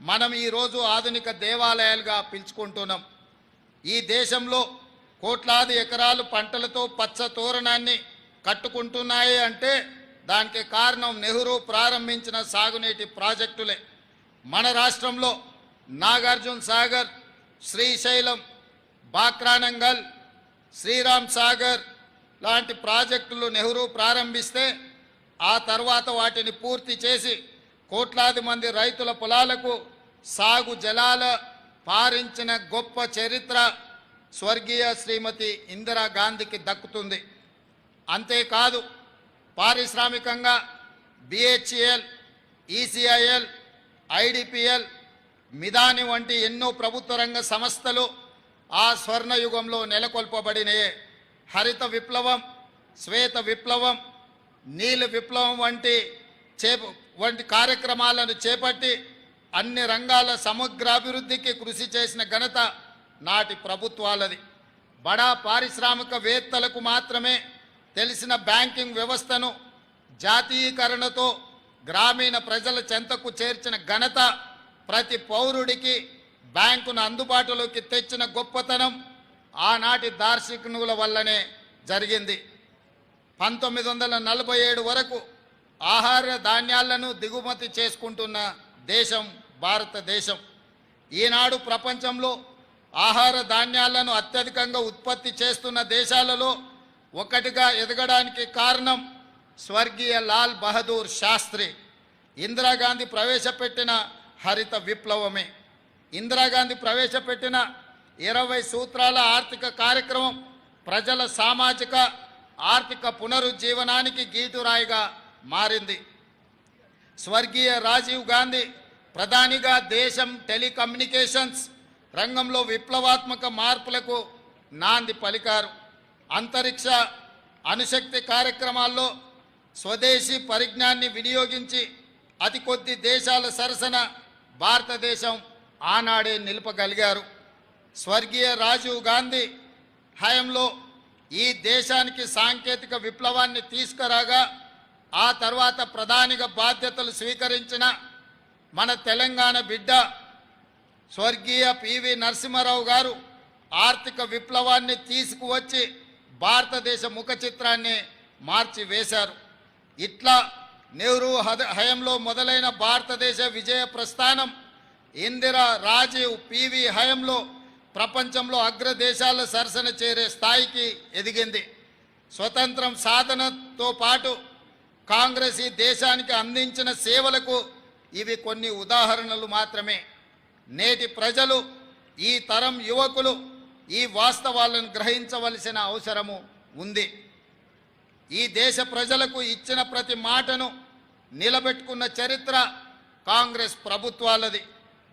మనం ఈరోజు ఆధునిక దేవాలయాలుగా పిలుచుకుంటున్నాం. ఈ దేశంలో కోట్లాది ఎకరాలు పంటలతో పచ్చ తోరణాన్ని కట్టుకుంటున్నాయి అంటే దానికి కారణం నెహ్రూ ప్రారంభించిన సాగునీటి ప్రాజెక్టులే. మన రాష్ట్రంలో నాగార్జున సాగర్ శ్రీశైలం బాక్రానంగల్ శ్రీరామ్ సాగర్ లాంటి ప్రాజెక్టులు నెహ్రూ ప్రారంభిస్తే ఆ తర్వాత వాటిని పూర్తి చేసి కోట్లాది మంది రైతుల పొలాలకు సాగు జలాల పారించిన గొప్ప చరిత్ర స్వర్గీయ శ్రీమతి ఇందిరా గాంధీకి దక్కుతుంది. అంతేకాదు పారిశ్రామికంగా బిహెచ్ఎల్ ఈసీఐఎల్ ఐడిపిఎల్ మిదాని వంటి ఎన్నో ప్రభుత్వ రంగ సంస్థలు ఆ స్వర్ణయుగంలో నెలకొల్పబడినయే. హరిత విప్లవం శ్వేత విప్లవం నీల విప్లవం వంటి చేపు వంటి కార్యక్రమాలను చేపట్టి అన్ని రంగాల సమగ్రాభివృద్ధికి కృషి చేసిన ఘనత నాటి ప్రభుత్వాలది. బడా పారిశ్రామికవేత్తలకు మాత్రమే తెలిసిన బ్యాంకింగ్ వ్యవస్థను జాతీయకరణతో గ్రామీణ ప్రజల చెంతకు చేర్చిన ఘనత ప్రతి పౌరుడికి బ్యాంకును అందుబాటులోకి తెచ్చిన గొప్పతనం ఆనాటి దార్శనికుల వల్లనే జరిగింది. పంతొమ్మిది వందల నలభై ఏడు వరకు ఆహార ధాన్యాలను దిగుమతి చేసుకుంటున్న దేశం భారతదేశం. ఈనాడు ప్రపంచంలో ఆహార ధాన్యాలను అత్యధికంగా ఉత్పత్తి చేస్తున్న దేశాలలో ఒకటిగా ఎదగడానికి కారణం స్వర్గీయ లాల్ బహదూర్ శాస్త్రి. ఇందిరాగాంధీ ప్రవేశపెట్టిన హరిత విప్లవమే. ఇందిరాగాంధీ ప్రవేశపెట్టిన ఇరవై సూత్రాల ఆర్థిక కార్యక్రమం ప్రజల సామాజిక ఆర్థిక పునరుజ్జీవనానికి గీటురాయిగా మారింది. స్వర్గీయ రాజీవ్ గాంధీ ప్రధానిగా దేశం టెలికమ్యూనికేషన్స్ రంగంలో విప్లవాత్మక మార్పులకు నాంది పలికారు. అంతరిక్ష అణుశక్తి కార్యక్రమాల్లో స్వదేశీ పరిజ్ఞాన్ని వినియోగించి అతి కొద్ది దేశాల సరసన భారతదేశం ఆనాడే నిలపగలిగారు. స్వర్గీయ రాజీవ్ గాంధీ హయంలో ఈ దేశానికి సాంకేతిక విప్లవాన్ని తీసుకురాగా ఆ తర్వాత ప్రధానిగా బాధ్యతలు స్వీకరించిన మన తెలంగాణ బిడ్డ స్వర్గీయ పివి నరసింహారావు గారు ఆర్థిక విప్లవాన్ని తీసుకువచ్చి భారతదేశ ముఖ చిత్రాన్ని మార్చి వేశారు. ఇట్లా నెహ్రూ హయంలో మొదలైన భారతదేశ విజయ ప్రస్థానం ఇందిరా రాజీవ్ పివి హయంలో ప్రపంచంలో అగ్రదేశాల సరసన చేరే స్థాయికి ఎదిగింది. స్వతంత్రం సాధనతో పాటు కాంగ్రెస్ ఈ దేశానికి అందించిన సేవలకు ఇవి కొన్ని ఉదాహరణలు మాత్రమే. నేటి ప్రజలు ఈ తరం యువకులు ఈ వాస్తవాలను గ్రహించవలసిన అవసరము ఉంది. ఈ దేశ ప్రజలకు ఇచ్చిన ప్రతి మాటను నిలబెట్టుకున్న చరిత్ర కాంగ్రెస్ ప్రభుత్వాలది.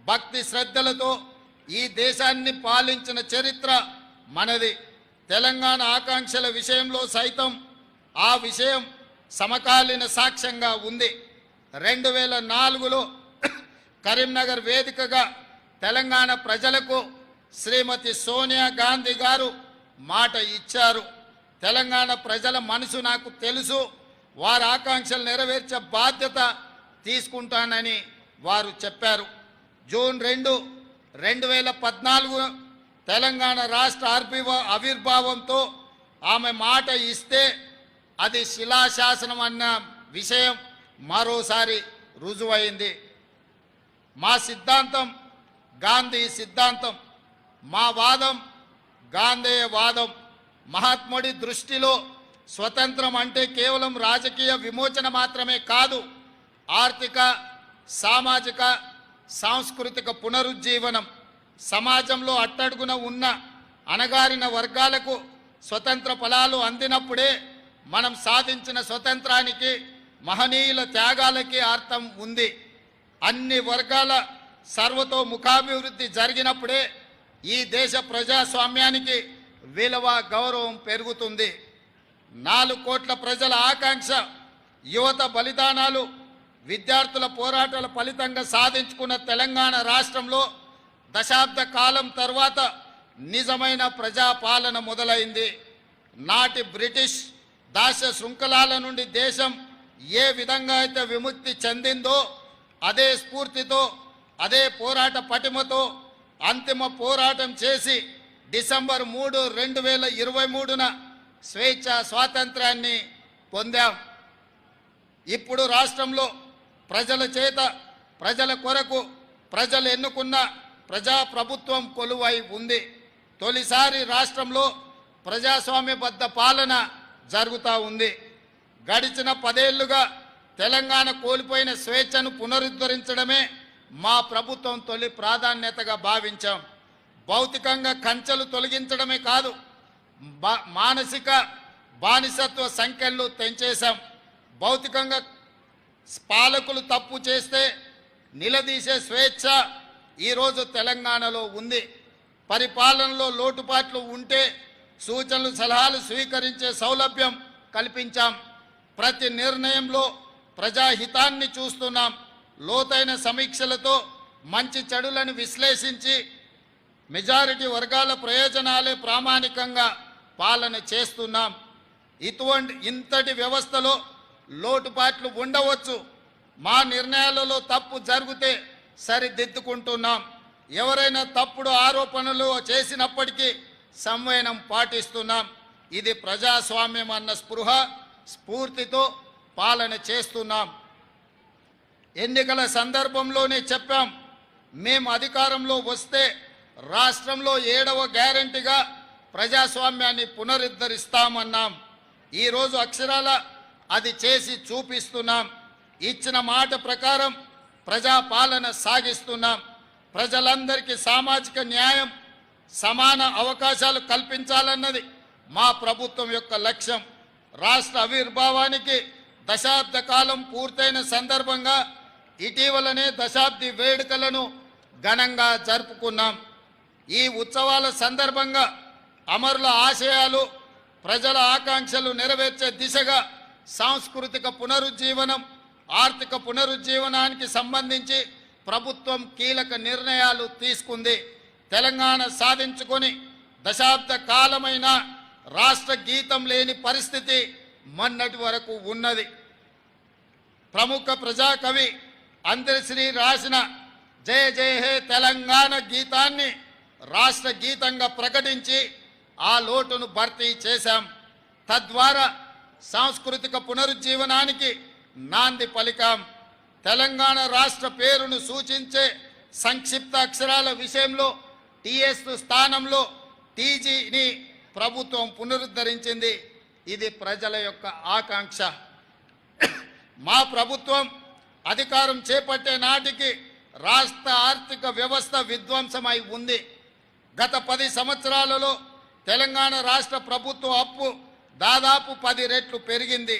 భక్తి శ్రద్ధలతో ఈ దేశాన్ని పాలించిన చరిత్ర మనది. తెలంగాణ ఆకాంక్షల విషయంలో సైతం ఆ విషయం సమకాలీన సాక్ష్యంగా ఉంది. రెండు వేల నాలుగులో కరీంనగర్ వేదికగా తెలంగాణ ప్రజలకు శ్రీమతి సోనియా గాంధీ గారు మాట ఇచ్చారు. తెలంగాణ ప్రజల మనసు నాకు తెలుసు. వారి ఆకాంక్షలు నెరవేర్చే బాధ్యత తీసుకుంటానని వారు చెప్పారు. జూన్ రెండు రెండు వేల పద్నాలుగు తెలంగాణ రాష్ట్ర ఆర్పివ ఆవిర్భావంతో ఆమె మాట ఇస్తే అది శిలాశాసనం అన్న విషయం మరోసారి రుజువైంది. మా సిద్ధాంతం గాంధీ సిద్ధాంతం మా వాదం గాంధేయ వాదం. మహాత్ముడి దృష్టిలో స్వతంత్రం అంటే కేవలం రాజకీయ విమోచన మాత్రమే కాదు ఆర్థిక సామాజిక సాంస్కృతిక పునరుజ్జీవనం. సమాజంలో అట్టడుగున ఉన్న అణగారిన వర్గాలకు స్వతంత్ర ఫలాలు అందినప్పుడే మనం సాధించిన స్వతంత్రానికి మహనీయుల త్యాగాలకి అర్థం ఉంది. అన్ని వర్గాల సర్వతో ముఖాభివృద్ధి జరిగినప్పుడే ఈ దేశ ప్రజాస్వామ్యానికి విలువ గౌరవం పెరుగుతుంది. నాలుగు కోట్ల ప్రజల ఆకాంక్ష యువత బలిదానాలు విద్యార్థుల పోరాటాల ఫలితంగా సాధించుకున్న తెలంగాణ రాష్ట్రంలో దశాబ్ద కాలం తర్వాత నిజమైన ప్రజాపాలన మొదలైంది. నాటి బ్రిటిష్ దాస్య శృంఖలాల నుండి దేశం ఏ విధంగా అయితే విముక్తి చెందిందో అదే స్ఫూర్తితో అదే పోరాట పటిమతో అంతిమ పోరాటం చేసి డిసెంబర్ మూడు రెండు వేల ఇరవై మూడున స్వేచ్ఛ స్వాతంత్రాన్ని పొందాం. ఇప్పుడు రాష్ట్రంలో ప్రజల చేత ప్రజల కొరకు ప్రజలు ఎన్నుకున్న ప్రజాప్రభుత్వం కొలువై ఉంది. తొలిసారి రాష్ట్రంలో ప్రజాస్వామ్యబద్ధ పాలన జరుగుతూ ఉంది. గడిచిన పదేళ్ళుగా తెలంగాణ కోల్పోయిన స్వేచ్ఛను పునరుద్ధరించడమే మా ప్రభుత్వం తొలి ప్రాధాన్యతగా భావించాం. భౌతికంగా కంచెలు తొలగించడమే కాదు బా- మానసిక బానిసత్వ సంఖ్యలు తెంచేశాం. భౌతికంగా పాలకులు తప్పు చేస్తే నిలదీసే స్వేచ్ఛ ఈరోజు తెలంగాణలో ఉంది. పరిపాలనలో లోటుపాట్లు ఉంటే సూచనలు సలహాలు స్వీకరించే సౌలభ్యం కల్పించాం. ప్రతి నిర్ణయంలో ప్రజాహితాన్ని చూస్తున్నాం. లోతైన సమీక్షలతో మంచి చెడులను విశ్లేషించి మెజారిటీ వర్గాల ప్రయోజనాలే ప్రామాణికంగా పాలన చేస్తున్నాం. ఇటువంటి ఇంతటి వ్యవస్థలో లోటుపాట్లు ఉండవచ్చు. మా నిర్ణయాలలో తప్పు జరిగితే సరిదిద్దుకుంటున్నాం. ఎవరైనా తప్పుడు ఆరోపణలు చేసినప్పటికీ సంవయనం పాటిస్తున్నాం. ఇది ప్రజాస్వామ్యం అన్న స్పృహ స్ఫూర్తితో పాలన చేస్తున్నాం. ఎన్నికల సందర్భంలోనే చెప్పాం మేము అధికారంలో వస్తే రాష్ట్రంలో ఏడవ గ్యారంటీగా ప్రజాస్వామ్యాన్ని పునరుద్ధరిస్తామన్నాం. ఈరోజు అక్షరాల అది చేసి చూపిస్తున్నాం. ఇచ్చిన మాట ప్రకారం ప్రజాపాలన సాగిస్తున్నాం. ప్రజలందరికీ సామాజిక న్యాయం సమాన అవకాశాలు కల్పించాలన్నది మా ప్రభుత్వం యొక్క లక్ష్యం. రాష్ట్ర ఆవిర్భావానికి దశాబ్ద కాలం పూర్తయిన సందర్భంగా ఇటీవలనే దశాబ్ది వేడుకలను ఘనంగా జరుపుకున్నాం. ఈ ఉత్సవాల సందర్భంగా అమరుల ఆశయాలు ప్రజల ఆకాంక్షలు నెరవేర్చే దిశగా సాంస్కృతిక పునరుజ్జీవనం ఆర్థిక పునరుజ్జీవనానికి సంబంధించి ప్రభుత్వం కీలక నిర్ణయాలు తీసుకుంది. తెలంగాణ సాధించుకొని దశాబ్ద కాలమైన రాష్ట్ర గీతం లేని పరిస్థితి మొన్నటి వరకు ఉన్నది. ప్రముఖ ప్రజాకవి అందరిశ్రీ రాసిన జయ జయ హే తెలంగాణ గీతాన్ని రాష్ట్ర గీతంగా ప్రకటించి ఆ లోటును భర్తీ చేశాం. తద్వారా సాంస్కృతిక పునరుజ్జీవనానికి నాంది పలికాం. తెలంగాణ రాష్ట్ర పేరును సూచించే సంక్షిప్త అక్షరాల విషయంలో టిఎస్ స్థానంలో టీజీని ప్రభుత్వం పునరుద్ధరించింది. ఇది ప్రజల యొక్క ఆకాంక్ష. మా ప్రభుత్వం అధికారం చేపట్టే నాటికి రాష్ట్ర ఆర్థిక వ్యవస్థ విధ్వంసమై ఉంది. గత పది సంవత్సరాలలో తెలంగాణ రాష్ట్ర ప్రభుత్వ అప్పు దాదాపు పది రెట్లు పెరిగింది.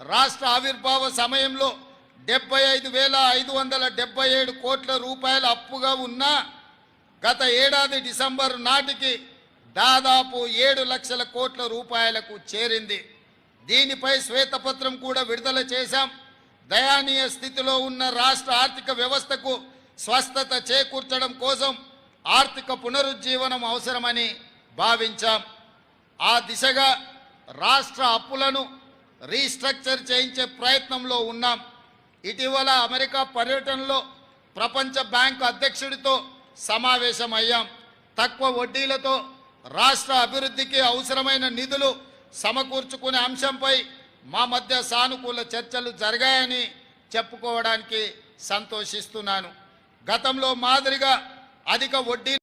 రాష్ట్ర ఆవిర్భావ సమయంలో డెబ్బై ఐదు వేల ఐదు వందల డెబ్బై ఏడు కోట్ల రూపాయల అప్పుగా ఉన్నా గత ఏడాది డిసెంబర్ నాటికి దాదాపు ఏడు లక్షల కోట్ల రూపాయలకు చేరింది. దీనిపై శ్వేతపత్రం కూడా విడుదల చేశాం. దయానీయ స్థితిలో ఉన్న రాష్ట్ర ఆర్థిక వ్యవస్థకు స్వస్థత చేకూర్చడం కోసం ఆర్థిక పునరుజ్జీవనం అవసరమని భావించాం. ఆ దిశగా రాష్ట్ర అప్పులను రీస్ట్రక్చర్ చేయించే ప్రయత్నంలో ఉన్నాం. ఇటీవల అమెరికా పర్యటనలో ప్రపంచ బ్యాంకు అధ్యక్షుడితో సమావేశమయ్యాం. తక్కువ వడ్డీలతో రాష్ట్ర అభివృద్ధికి అవసరమైన నిధులు సమకూర్చుకునే అంశంపై మా మధ్య సానుకూల చర్చలు జరిగాయని చెప్పుకోవడానికి సంతోషిస్తున్నాను. గతంలో మాదిరిగా అధిక వడ్డీ